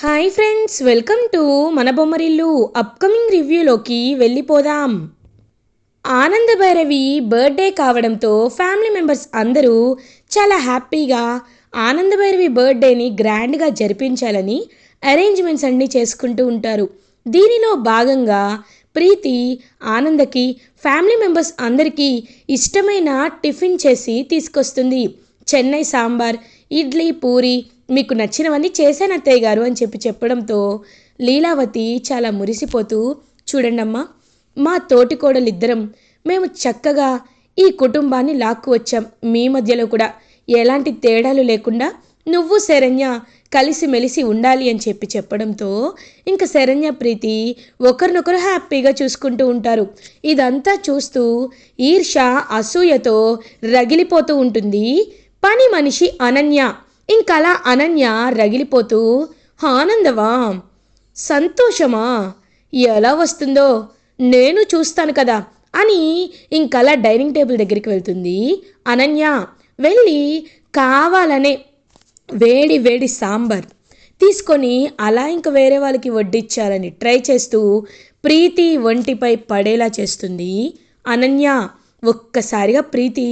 Hi friends welcome to మన Bommarillu upcoming రివ్యూలోకి వెళ్ళిపోదాం. ఆనంద భైరవి బర్త్డే కావడంతో ఫ్యామిలీ మెంబర్స్ అందరూ చాలా హ్యాపీగా ఆనంద భైరవి బర్త్డేని గ్రాండ్గా జరిపించాలని అరేంజ్మెంట్స్ అన్నీ చేసుకుంటూ ఉంటారు. దీనిలో భాగంగా ప్రీతి ఆనందకి ఫ్యామిలీ మెంబర్స్ అందరికీ ఇష్టమైన టిఫిన్ చేసి తీసుకొస్తుంది. చెన్నై సాంబార్ ఇడ్లీ పూరి మీకు నచ్చినవన్నీ చేశాను అత్తయ్య గారు అని చెప్పి చెప్పడంతో లీలావతి చాలా మురిసిపోతూ చూడండమ్మా మా తోటికోడలిద్దరం మేము చక్కగా ఈ కుటుంబాన్ని లాక్కు వచ్చాం. మీ మధ్యలో కూడా ఎలాంటి తేడాలు లేకుండా నువ్వు శరణ్య కలిసిమెలిసి ఉండాలి అని చెప్పి చెప్పడంతో ఇంకా శరణ్య ప్రీతి ఒకరినొకరు హ్యాపీగా చూసుకుంటూ ఉంటారు. ఇదంతా చూస్తూ ఈర్ష అసూయతో రగిలిపోతూ ఉంటుంది. పని మనిషి అనన్య. ఇంకలా అనన్య రగిలిపోతూ ఆనందవా? సంతోషమా? ఎలా వస్తుందో? నేను చూస్తాను కదా అని ఇంకలా డైనింగ్ టేబుల్ దగ్గరికి వెళ్తుంది అనన్య. వెళ్ళి కావాలనే వేడి వేడి సాంబార్ తీసుకొని అలా ఇంక వేరే వాళ్ళకి వడ్డిచ్చాలని ట్రై చేస్తూ ప్రీతి ఒంటిపై పడేలా చేస్తుంది అనన్య. ఒక్కసారిగా ప్రీతి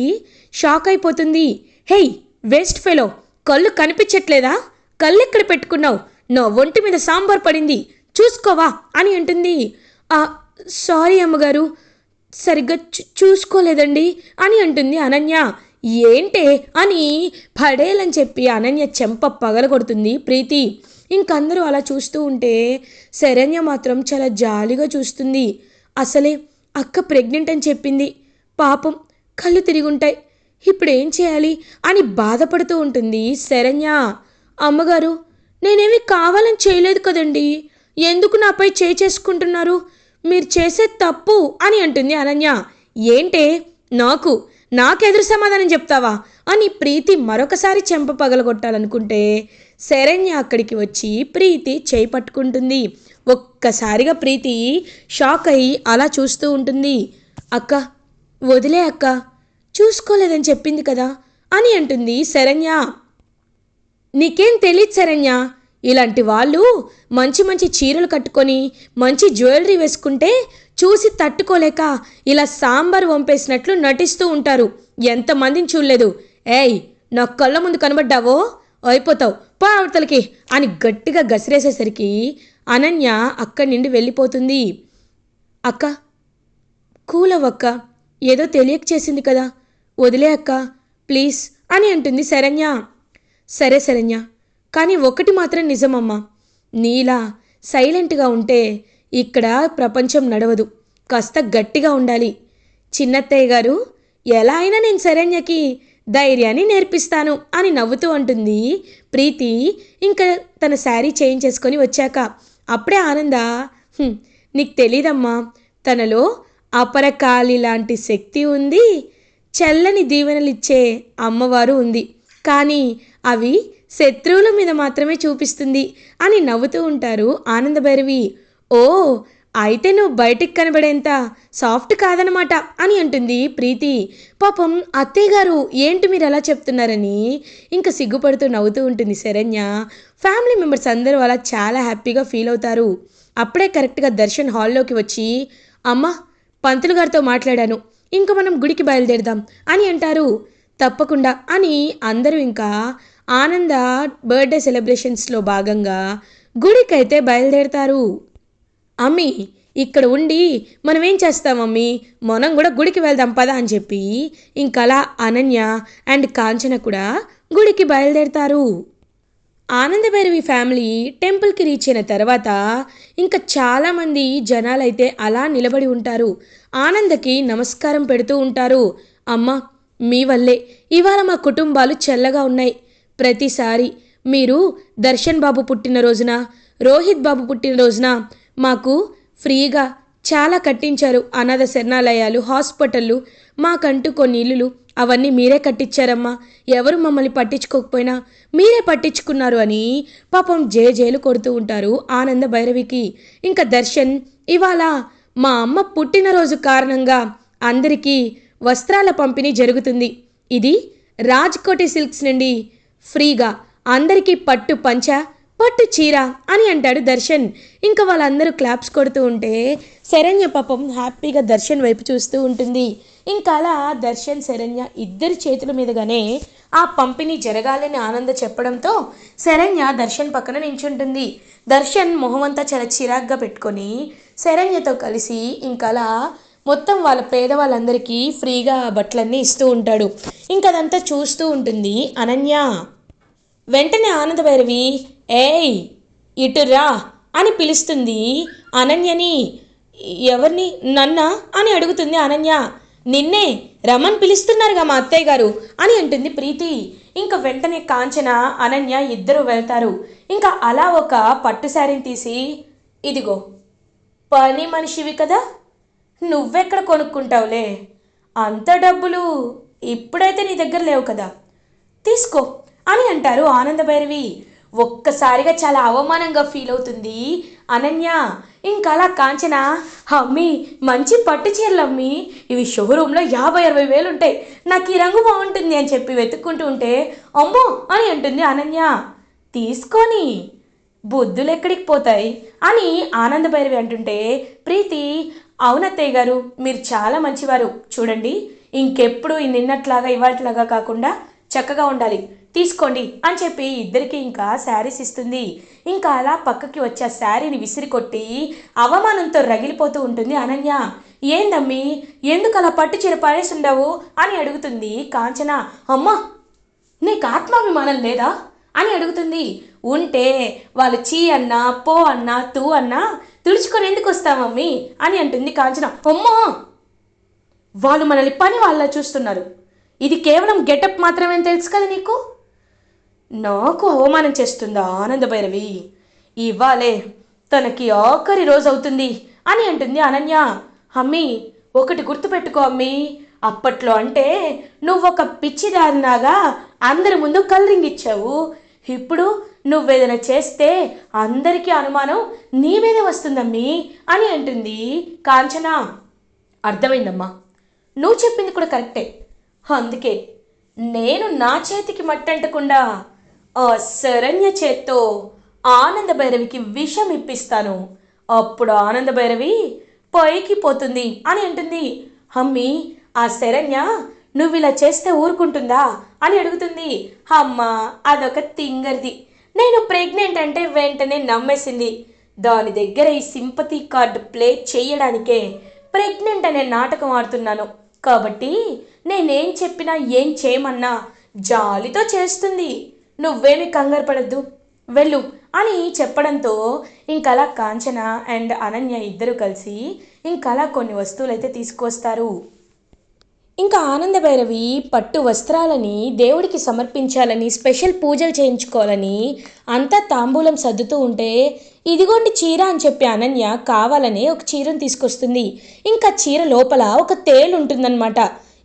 షాక్ అయిపోతుంది. Hey waste fellow! కళ్ళు కనిపించట్లేదా? కళ్ళు ఎక్కడ పెట్టుకున్నావు? నా ఒంటి మీద సాంబార్ పడింది. చూసుకోవా అని అంటుంది. "ఆ, సారీ అమ్మగారు. సరిగ్గా చూ- చూసుకోలేదండి అని అంటుంది అనన్య. ఏంటే? అని పడేలని చెప్పి అనన్య చెంప పగలగొడుతుంది ప్రీతి. ఇంకందరూ అలా చూస్తూ ఉంటే శరణ్య మాత్రం చాలా జాలిగా చూస్తుంది. అసలే అక్క ప్రెగ్నెంట్ అని చెప్పింది. పాపం కళ్ళు తిరుగుంటాయి ఇప్పుడు ఏం చేయాలి? అని బాధపడుతూ ఉంటుంది శరణ్య. అమ్మగారు నేనేమి కావాలని చేయలేదు కదండి. ఎందుకు నాపై చేయి చేసుకుంటున్నారు? మీరు చేసే తప్పు అని అంటుంది అనన్య. ఏంటే? నాకు నాకెదురు సమాధానం చెప్తావా? అని ప్రీతి మరొకసారి చెంప పగలగొట్టాలనుకుంటే శరణ్య అక్కడికి వచ్చి ప్రీతి చేయి పట్టుకుంటుంది. ఒక్కసారిగా ప్రీతి షాక్ అయి అలా చూస్తూ ఉంటుంది. అక్క వదిలే అక్క. చూసుకోలేదని చెప్పింది కదా అని అంటుంది శరణ్య. నీకేం తెలియదు శరణ్య. ఇలాంటి వాళ్ళు మంచి మంచి చీరలు కట్టుకొని మంచి జ్యువెలరీ వేసుకుంటే చూసి తట్టుకోలేక ఇలా సాంబార్ వంపేసినట్లు నటిస్తూ ఉంటారు. ఎంతమందిని చూడలేదు. ఏయ్ నా కళ్ళ ముందు కనబడ్డావో? అయిపోతావు. పా అవతలకి అని గట్టిగా గసిరేసేసరికి అనన్య అక్కడి నుండి వెళ్ళిపోతుంది. అక్క కూలవక్క ఏదో తెలియక చేసింది కదా. వదిలే అక్క ప్లీజ్ అని అంటుంది శరణ్య. సరే శరణ్య కానీ ఒకటి మాత్రం నిజమమ్మా. నీలా సైలెంట్గా ఉంటే ఇక్కడ ప్రపంచం నడవదు కాస్త గట్టిగా ఉండాలి. చిన్నత్తయ్య గారు ఎలా అయినా నేను శరణ్యకి ధైర్యాన్ని నేర్పిస్తాను అని నవ్వుతూ అంటుంది ప్రీతి. ఇంకా తన శారీ చేంజ్ చేసుకొని వచ్చాక అప్పుడే ఆనంద నీకు తెలీదమ్మా తనలో అపరకాలి లాంటి శక్తి ఉంది చల్లని దీవెనలిచ్చే అమ్మవారు ఉంది. కానీ అవి శత్రువుల మీద మాత్రమే చూపిస్తుంది అని నవ్వుతూ ఉంటారు ఆనందభైరవి. ఓ అయితే నువ్వు బయటికి కనబడేంత సాఫ్ట్ కాదనమాట అని అంటుంది ప్రీతి. పాపం అత్తయ్య గారు ఏంటి మీరు అలా చెప్తున్నారని ఇంకా సిగ్గుపడుతూ నవ్వుతూ ఉంటుంది శరణ్య. ఫ్యామిలీ మెంబర్స్ అందరూ అలా చాలా హ్యాపీగా ఫీల్ అవుతారు. అప్పుడే కరెక్ట్గా దర్శన్ హాల్లోకి వచ్చి అమ్మ పంతులు గారితో మాట్లాడాను. ఇంకా మనం గుడికి బయలుదేరదాం అని అంటారు. తప్పకుండా అని అందరూ ఇంకా ఆనంద బర్త్డే సెలబ్రేషన్స్లో భాగంగా గుడికైతే బయలుదేరతారు. అమ్మి ఇక్కడ ఉండి మనం ఏం చేస్తాం మమ్మీ మనం కూడా గుడికి వెళ్దాం పదా అని చెప్పి ఇంకలా అనన్య అండ్ కాంచన కూడా గుడికి బయలుదేరతారు. ఆనందభైరవి ఫ్యామిలీ టెంపుల్కి రీచ్ అయిన తర్వాత ఇంకా చాలామంది జనాలైతే అలా నిలబడి ఉంటారు. ఆనందకి నమస్కారం పెడుతూ ఉంటారు. అమ్మ మీ వల్లే. ఇవాళ మా కుటుంబాలు చల్లగా ఉన్నాయి. ప్రతిసారి మీరు దర్శన్ బాబు పుట్టినరోజున రోహిత్ బాబు పుట్టినరోజున మాకు ఫ్రీగా చాలా కట్టించారు. అనాథ శరణాలయాలు హాస్పిటళ్ళు మాకంటూ కొన్ని ఇల్లులు అవన్నీ మీరే కట్టించారమ్మా. ఎవరు మమ్మల్ని పట్టించుకోకపోయినా మీరే పట్టించుకున్నారు అని పాపం జేజేలు కొడుతూ ఉంటారు ఆనంద భైరవికి. ఇంకా దర్శన్ ఇవాళ మా అమ్మ పుట్టినరోజు కారణంగా అందరికీ వస్త్రాల పంపిణీ జరుగుతుంది. ఇది రాజ్కోటి సిల్క్స్ నుండి ఫ్రీగా అందరికీ పట్టు పంచ పట్టు చీర అని అంటాడు దర్శన్. ఇంకా వాళ్ళందరూ క్లాప్స్ కొడుతూ ఉంటే శరణ్య పాపం హ్యాపీగా దర్శన్ వైపు చూస్తూ ఉంటుంది. ఇంకా అలా దర్శన్ శరణ్య ఇద్దరి చేతుల మీదుగానే ఆ పంపిణీ జరగాలని ఆనంద చెప్పడంతో శరణ్య దర్శన్ పక్కన నించుంటుంది. దర్శన్ మొహమంతా చాలా చిరాగ్గా పెట్టుకొని శరణ్యతో కలిసి ఇంకా అలా మొత్తం వాళ్ళ పేదవాళ్ళందరికీ ఫ్రీగా బట్టలన్నీ ఇస్తూ ఉంటాడు. ఇంకా అదంతా చూస్తూ ఉంటుంది అనన్య. వెంటనే ఆనందభైరవి ఏయ్ ఇటురా అని పిలుస్తుంది అనన్యని. ఎవరిని? నన్నా? అని అడుగుతుంది అనన్య. నిన్నే రమన్ పిలుస్తున్నారుగా మా అత్తయ్య గారు అని అంటుంది ప్రీతి. ఇంకా వెంటనే కాంచన అనన్య ఇద్దరు వెళ్తారు. ఇంకా అలా ఒక పట్టు శారీని తీసి ఇదిగో పని మనిషివి కదా నువ్వెక్కడ కొనుక్కుంటావులే? అంత డబ్బులు ఇప్పుడైతే నీ దగ్గర లేవు కదా. తీసుకో అని అంటారు ఆనందభైరవి ఒక్కసారిగా చాలా అవమానంగా ఫీల్ అవుతుంది అనన్య. ఇంకా అలా కాంచన? అమ్మి మంచి పట్టు చీరలు అమ్మి ఇవి షోరూంలో యాభై అరవై వేలు ఉంటాయి నాకు ఈ రంగు బాగుంటుంది అని చెప్పి వెతుక్కుంటూ ఉంటే అమ్మో అని అంటుంది అనన్య. తీసుకొని. బుద్ధులు ఎక్కడికి పోతాయి? అని ఆనందభైరవి అంటుంటే ప్రీతి అవునత్తయ్య గారు మీరు చాలా మంచివారు. చూడండి ఇంకెప్పుడు ఈ నిన్నట్లాగా ఇవాటిలాగా కాకుండా చక్కగా ఉండాలి. తీసుకోండి అని చెప్పి ఇద్దరికి ఇంకా శారీస్ ఇస్తుంది. ఇంకా అలా పక్కకి వచ్చే ఆ శారీని విసిరి కొట్టి అవమానంతో రగిలిపోతూ ఉంటుంది అనన్య. ఏందమ్మి? ఎందుకు అలా పట్టు చీర పారేసి ఉండవు అని అడుగుతుంది కాంచన. అమ్మా నీకు ఆత్మాభిమానం లేదా? అని అడుగుతుంది. ఉంటే వాళ్ళు చీ అన్నా పో అన్నా తూ అన్నా తుడుచుకొని ఎందుకు వస్తామమ్మీ అని అంటుంది కాంచన. అమ్మో వాళ్ళు మనల్ని పని వాళ్ళ చూస్తున్నారు. ఇది కేవలం గెటప్ మాత్రమే తెలుసు కదా నీకు? నాకు అవమానం చేస్తుందా ఆనందభైరవి. ఇవ్వాలే తనకి ఆఖరి రోజు అవుతుంది అని అంటుంది అనన్య. అమ్మి ఒకటి గుర్తుపెట్టుకో అమ్మి. అప్పట్లో అంటే నువ్వొక పిచ్చిదారినాగా అందరి ముందు కలరింగ్ ఇచ్చావు ఇప్పుడు నువ్వేదైనా చేస్తే అందరికీ అనుమానం నీ మీదే వస్తుందమ్మీ అని అంటుంది కాంచన. అర్థమైందమ్మా. నువ్వు చెప్పింది కూడా కరెక్టే. అందుకే నేను నా చేతికి మట్టంటకుండా ఆ శరణ్య చేత్తో ఆనంద భైరవికి విషం ఇప్పిస్తాను. అప్పుడు ఆనంద భైరవి పైకి పోతుంది అని అంటుంది. అమ్మి ఆ శరణ్య నువ్వు ఇలా చేస్తే ఊరుకుంటుందా అని అడుగుతుంది. అమ్మ అదొక తింగర్ది. నేను ప్రెగ్నెంట్ అంటే వెంటనే నమ్మేసింది. దాని దగ్గర ఈ సింపతి కార్డు ప్లే చేయడానికే ప్రెగ్నెంట్ అనే నాటకం ఆడుతున్నాను. కాబట్టి నేనేం చెప్పినా ఏం చేయమన్నా జాలితో చేస్తుంది. నువ్వేమి కంగారు పడద్దు. వెళ్ళు అని చెప్పడంతో ఇంకలా కాంచన అండ్ అనన్య ఇద్దరు కలిసి ఇంకలా కొన్ని వస్తువులైతే తీసుకొస్తారు ఇంకా ఆనంద భైరవి పట్టు వస్త్రాలని దేవుడికి సమర్పించాలని స్పెషల్ పూజలు చేయించుకోవాలని అంతా తాంబూలం సర్దుతూ ఉంటే ఇదిగోండి చీర అని చెప్పి అనన్య కావాలనే ఒక చీరను తీసుకొస్తుంది. ఇంకా చీర లోపల ఒక తేలు ఉంటుందన్నమాట.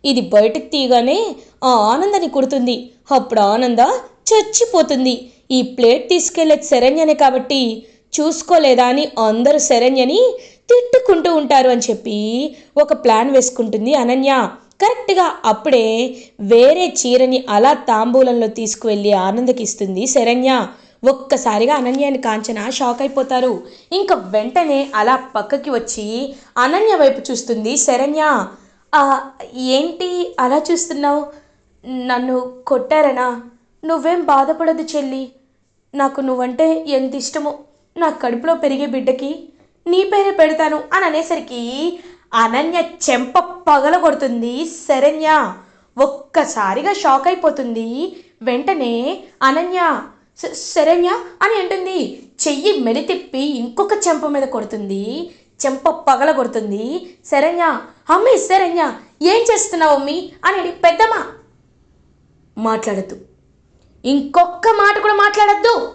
ఇది బయటకు తీయగానే ఆ ఆనందని కుడుతుంది. అప్పుడు ఆనంద చచ్చిపోతుంది. ఈ ప్లేట్ తీసుకెళ్ళేది శరణ్యనే కాబట్టి చూసుకోలేదా అని అందరూ శరణ్యని తిట్టుకుంటూ ఉంటారు అని చెప్పి ఒక ప్లాన్ వేసుకుంటుంది అనన్య. కరెక్ట్గా అప్పుడే వేరే చీరని అలా తాంబూలంలో తీసుకువెళ్ళి ఆనందకి ఇస్తుంది శరణ్య. ఒక్కసారిగా అనన్యని కాంచన షాక్ అయిపోతారు. ఇంకా వెంటనే అలా పక్కకి వచ్చి అనన్య వైపు చూస్తుంది శరణ్య. ఏంటి అలా చూస్తున్నావు? నన్ను కొట్టారనా? నువ్వేం బాధపడదు చెల్లి. నాకు నువ్వంటే ఎంత ఇష్టమో నా కడుపులో పెరిగే బిడ్డకి నీ పేరే పెడతాను అని అనేసరికి అనన్య చెంప పగల కొడుతుంది శరణ్య. ఒక్కసారిగా షాక్ అయిపోతుంది. వెంటనే అనన్య శరణ్య అని అంటుంది. చెయ్యి మెలితిప్పి ఇంకొక చెంప మీద కొడుతుంది. చెంప పగల కొడుతుంది. శరణ్య అమ్మి శరణ్య ఏం చేస్తున్నావు అమ్మి? అని పెద్దమ్మ! మాట్లాడద్దు. ఇంకొక్క మాట కూడా మాట్లాడద్దు.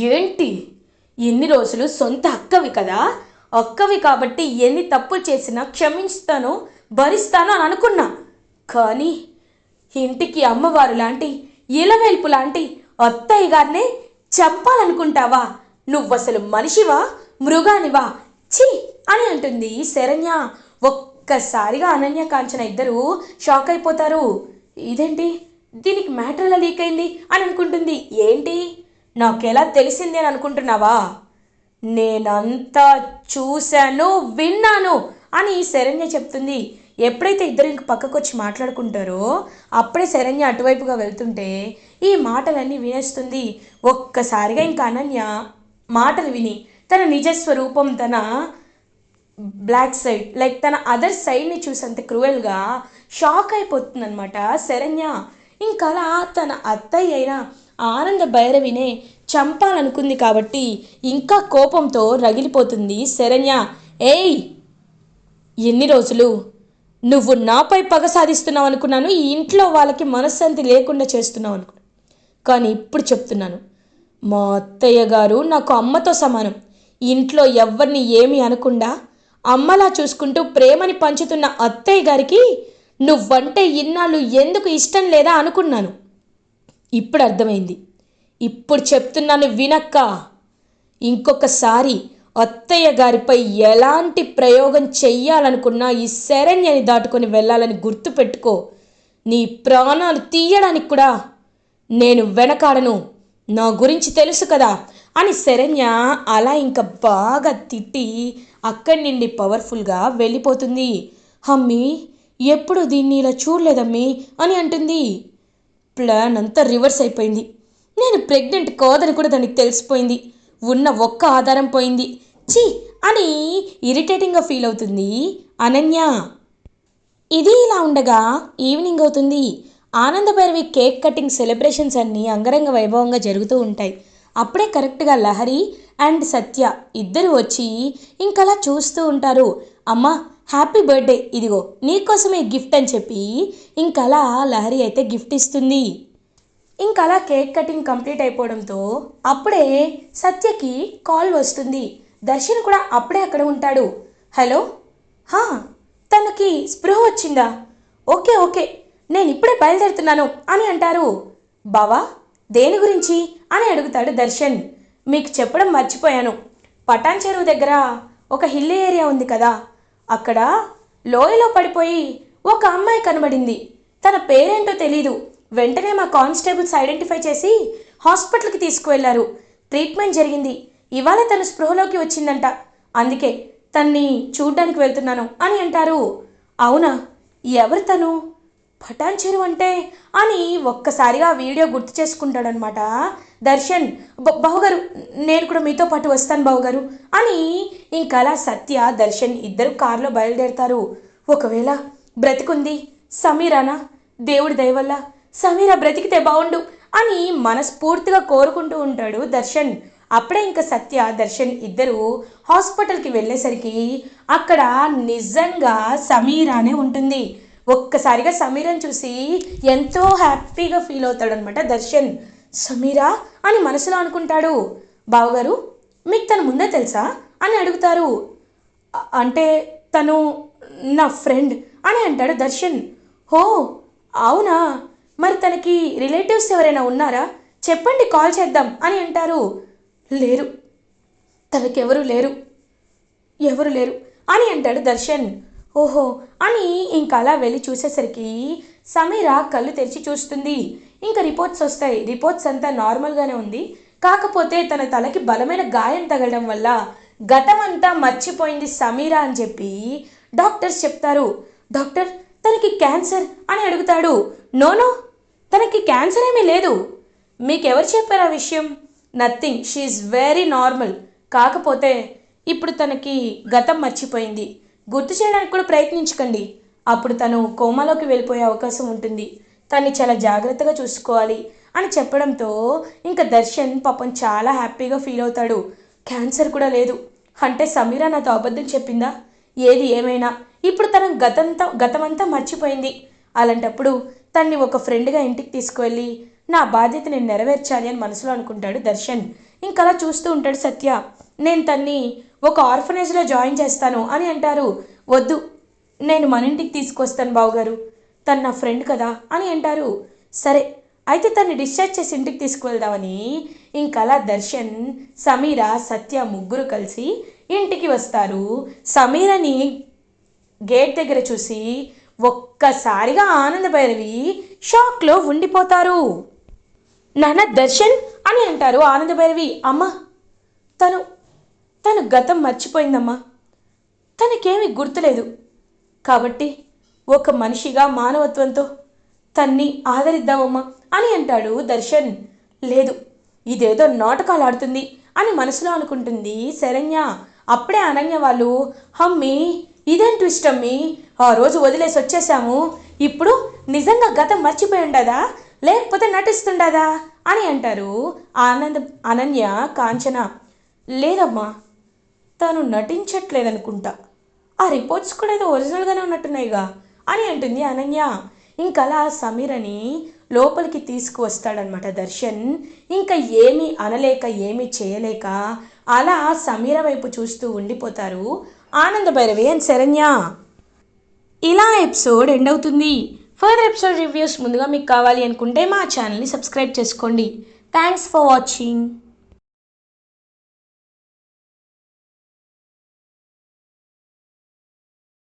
ఏంటి? ఎన్ని రోజులు సొంత అక్కవి కదా? అక్కవి కాబట్టి ఎన్ని తప్పులు చేసినా క్షమిస్తాను భరిస్తాను అని అనుకున్నా. కానీ ఇంటికి అమ్మవారు లాంటి ఇలవేల్పు లాంటి అత్తయ్య గారిని చంపాలనుకుంటావా? నువ్వసలు మనిషివా? మృగానివా? ఛీ! అని అంటుంది శరణ్య. ఒక్కసారిగా అనన్య కాంచన ఇద్దరు షాక్ అయిపోతారు ఇదేంటి? దీనికి మ్యాటర్ ఎలా లీక్ అయింది అని అనుకుంటుంది. ఏంటి? నాకెలా తెలిసింది అని అనుకుంటున్నావా? నేనంతా చూశాను విన్నాను అని శరణ్య చెప్తుంది. ఎప్పుడైతే ఇద్దరు ఇంక పక్కకు వచ్చి మాట్లాడుకుంటారో అప్పుడే శరణ్య అటువైపుగా వెళ్తుంటే ఈ మాటలన్నీ వినేస్తుంది. ఒక్కసారిగా ఇంకా అనన్య మాటలు విని తన నిజస్వరూపం తన బ్లాక్ సైడ్ లైక్ తన అదర్ సైడ్ని చూసంత క్రూయల్గా షాక్ అయిపోతుందనమాట శరణ్య. ఇంకలా తన అత్తయ్య అయిన ఆనంద భైరవినే చంపాలనుకుంది కాబట్టి ఇంకా కోపంతో రగిలిపోతుంది శరణ్య. ఏయ్! ఎన్ని రోజులు? నువ్వు నాపై పగ సాధిస్తున్నావు అనుకున్నాను ఈ ఇంట్లో వాళ్ళకి మనశ్శాంతి లేకుండా చేస్తున్నావు అనుకున్నాను. కానీ ఇప్పుడు చెప్తున్నాను. మా అత్తయ్య గారు నాకు అమ్మతో సమానం. ఇంట్లో ఎవరిని ఏమి అనకుండా అమ్మలా చూసుకుంటూ ప్రేమని పంచుతున్న అత్తయ్య గారికి నువ్వంటే ఇన్నాళ్ళు ఎందుకు ఇష్టం లేదా అనుకున్నాను. ఇప్పుడు అర్థమైంది. ఇప్పుడు చెప్తున్నాను వినక్క. ఇంకొకసారి అత్తయ్య గారిపై ఎలాంటి ప్రయోగం చెయ్యాలనుకున్నా ఈ శరణ్యని దాటుకొని వెళ్ళాలని గుర్తుపెట్టుకో నీ ప్రాణాలు తీయడానికి కూడా నేను వెనకాడను. నా గురించి తెలుసు కదా అని శరణ్య అలా ఇంకా బాగా తిట్టి అక్కడి నుండి పవర్ఫుల్గా వెళ్ళిపోతుంది. హమ్మీ ఎప్పుడు దీన్ని ఇలా చూడలేదమ్మీ అని అంటుంది. ప్లాన్ అంతా రివర్స్ అయిపోయింది. నేను ప్రెగ్నెంట్ కాదని కూడా దానికి తెలిసిపోయింది. ఉన్న ఒక్క ఆధారం పోయింది. ఛీ! అని ఇరిటేటింగ్గా ఫీల్ అవుతుంది అనన్య. ఇది ఇలా ఉండగా ఈవినింగ్ అవుతుంది. ఆనందభైరవి కేక్ కటింగ్ సెలబ్రేషన్స్ అన్నీ అంగరంగ వైభవంగా జరుగుతూ ఉంటాయి. అప్పుడే కరెక్ట్గా లహరి అండ్ సత్య ఇద్దరు వచ్చి ఇంకలా చూస్తూ ఉంటారు. అమ్మా హ్యాపీ బర్త్డే ఇదిగో నీకోసమే గిఫ్ట్ అని చెప్పి ఇంకలా లహరి అయితే గిఫ్ట్ ఇస్తుంది. ఇంకలా కేక్ కటింగ్ కంప్లీట్ అయిపోవడంతో అప్పుడే సత్యకి కాల్ వస్తుంది. దర్శన్ కూడా అప్పుడే అక్కడ ఉంటాడు. హలో? హా తనకి స్పృహ వచ్చిందా? ఓకే ఓకే నేను ఇప్పుడే బయలుదేరుతున్నాను అని అంటారు. బావా దేని గురించి అని అడుగుతాడు దర్శన్. మీకు చెప్పడం మర్చిపోయాను. పటాన్ చెరువు దగ్గర ఒక హిల్ ఏరియా ఉంది కదా అక్కడ లోయలో పడిపోయి ఒక అమ్మాయి కనబడింది. తన పేరేంటో తెలీదు. వెంటనే మా కానిస్టేబుల్స్ ఐడెంటిఫై చేసి హాస్పిటల్కి తీసుకువెళ్ళారు. ట్రీట్మెంట్ జరిగింది. ఇవాళ తను స్పృహలోకి వచ్చిందంట. అందుకే తన్ని చూడ్డానికి వెళ్తున్నాను అని అంటారు. అవునా? ఎవరు తను? పటాన్ చెరువు అంటే అని ఒక్కసారిగా వీడియో గుర్తు చేసుకుంటాడనమాట దర్శన్ బావుగారు నేను కూడా మీతో పాటు వస్తాను బావుగారు అని ఇంకలా సత్య దర్శన్ ఇద్దరు కారులో బయలుదేరతారు. ఒకవేళ బ్రతికుంది సమీరానా? దేవుడి దయవల్ల సమీరా బ్రతికితే బాగుండు అని మనస్ఫూర్తిగా కోరుకుంటూ ఉంటాడు దర్శన్. అప్పుడే ఇంకా సత్య దర్శన్ ఇద్దరు హాస్పిటల్కి వెళ్ళేసరికి అక్కడ నిజంగా సమీరానే ఉంటుంది. ఒక్కసారిగా సమీరని చూసి ఎంతో హ్యాపీగా ఫీల్ అవుతాడనమాట దర్శన్. సమీరా అని మనసులో అనుకుంటాడు. బావగారు మీకు తను ముందే తెలుసా? అని అడుగుతారు. అంటే తను నా ఫ్రెండ్ అని అంటాడు దర్శన్. హో అవునా? మరి తనకి రిలేటివ్స్ ఎవరైనా ఉన్నారా? చెప్పండి కాల్ చేద్దాం అని అంటారు. లేరు. తనకెవరూ లేరు. ఎవరు లేరు అని అంటాడు దర్శన్. ఓహో అని ఇంకా అలా వెళ్ళి చూసేసరికి సమీర కళ్ళు తెరిచి చూస్తుంది. ఇంకా రిపోర్ట్స్ వస్తాయి. రిపోర్ట్స్ అంతా నార్మల్గానే ఉంది. కాకపోతే తన తలకి బలమైన గాయం తగలడం వల్ల గతం అంతా మర్చిపోయింది సమీర అని చెప్పి డాక్టర్స్ చెప్తారు. డాక్టర్ తనకి క్యాన్సర్ అని అడుగుతాడు. నోనో తనకి క్యాన్సర్ ఏమీ లేదు. మీకెవరు చెప్పారు ఆ విషయం? నథింగ్. She's very normal. కాకపోతే ఇప్పుడు తనకి గతం మర్చిపోయింది. గుర్తు చేయడానికి కూడా ప్రయత్నించకండి. అప్పుడు తను కోమాలోకి వెళ్ళిపోయే అవకాశం ఉంటుంది. తన్ని చాలా జాగ్రత్తగా చూసుకోవాలి అని చెప్పడంతో ఇంకా దర్శన్ పాపం చాలా హ్యాపీగా ఫీల్ అవుతాడు. క్యాన్సర్ కూడా లేదు. అంటే సమీర నాతో అబద్ధం చెప్పిందా? ఏది ఏమైనా? ఇప్పుడు తన గతంతా గతమంతా మర్చిపోయింది. అలాంటప్పుడు తన్ని ఒక ఫ్రెండ్గా ఇంటికి తీసుకువెళ్ళి నా బాధ్యత నేను నెరవేర్చాలి అని మనసులో అనుకుంటాడు దర్శన్. ఇంకలా చూస్తూ ఉంటాడు సత్య. నేను తన్ని ఒక ఆర్ఫనేజ్లో జాయిన్ చేస్తాను అని అంటారు. వద్దు నేను మన ఇంటికి తీసుకొస్తాను బావగారు. తను నా ఫ్రెండ్ కదా అని అంటారు. సరే అయితే తన్ని డిశ్చార్జ్ చేసి ఇంటికి తీసుకువెళ్దామని ఇంకలా దర్శన్ సమీర సత్య ముగ్గురు కలిసి ఇంటికి వస్తారు. సమీరని గేట్ దగ్గర చూసి ఒక్కసారిగా ఆనందభైరవి షాక్లో ఉండిపోతారు. నాన్న దర్శన్ అని అంటారు ఆనందభైరవి అమ్మ తను తను గతం మర్చిపోయిందమ్మా. తనకేమీ గుర్తులేదు. కాబట్టి ఒక మనిషిగా మానవత్వంతో తన్ని ఆదరిద్దామమ్మా అని అంటాడు దర్శన్. లేదు ఇదేదో నాటకాలు ఆడుతుంది అని మనసులో అనుకుంటుంది శరణ్య. అప్పుడే అనన్య వాళ్ళు అమ్మి ఇదేం ట్విస్ట్ అమ్మి ఆ రోజు వదిలేసి వచ్చేసాము. ఇప్పుడు నిజంగా గతం మర్చిపోయి ఉండదా? లేకపోతే నటిస్తుండదా? అని అంటారు ఆనంద్ అనన్య కాంచన. లేదమ్మా తను నటించట్లేదనుకుంటా. ఆ రిపోర్ట్స్ కూడా ఏదో ఒరిజినల్గానే ఉన్నట్టున్నాయిగా అని అంటుంది అనన్య. ఇంకలా సమీరని లోపలికి తీసుకువస్తాడనమాట దర్శన్. ఇంకా ఏమీ అనలేక ఏమీ చేయలేక అలా సమీర వైపు చూస్తూ ఉండిపోతారు ఆనంద భైరవి అండ్ శరణ్య. ఇలా ఎపిసోడ్ ఎండ్ అవుతుంది. ఫర్దర్ ఎపిసోడ్ రివ్యూస్ ముందుగా మీకు కావాలి అనుకుంటే మా ఛానల్ని సబ్స్క్రైబ్ చేసుకోండి. Thanks for watching.